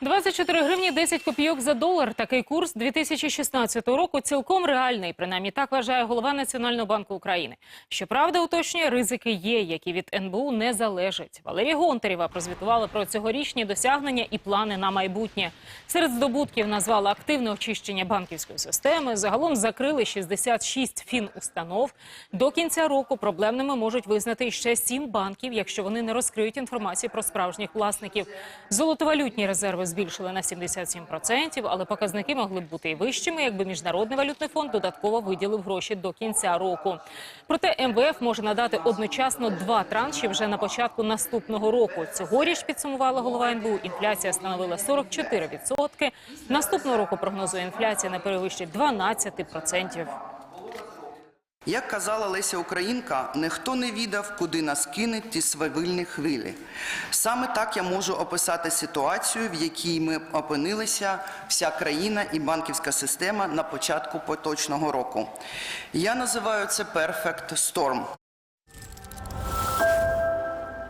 24 гривні 10 копійок за долар. Такий курс 2016 року цілком реальний. Принаймні так вважає голова Національного банку України. Щоправда, уточнює, ризики є, які від НБУ не залежать. Валерія Гонтарєва прозвітувала про цьогорічні досягнення і плани на майбутнє. Серед здобутків назвала активне очищення банківської системи. Загалом закрили 66 фінустанов. До кінця року проблемними можуть визнати ще 7 банків, якщо вони не розкриють інформацію про справжніх власників. Золотовалютні резерви збільшили на 77%, але показники могли б бути і вищими, якби Міжнародний валютний фонд додатково виділив гроші до кінця року. Проте МВФ може надати одночасно два транші вже на початку наступного року. Цьогоріч підсумувала голова НБУ. Інфляція становила 44%. Наступного року прогнозує інфляція не перевищить 12%. Як казала Леся Українка, ніхто не відав, куди нас кинуть ті свавильні хвилі. Саме так я можу описати ситуацію, в якій ми опинилися, вся країна і банківська система на початку поточного року. Я називаю це «Perfect Storm».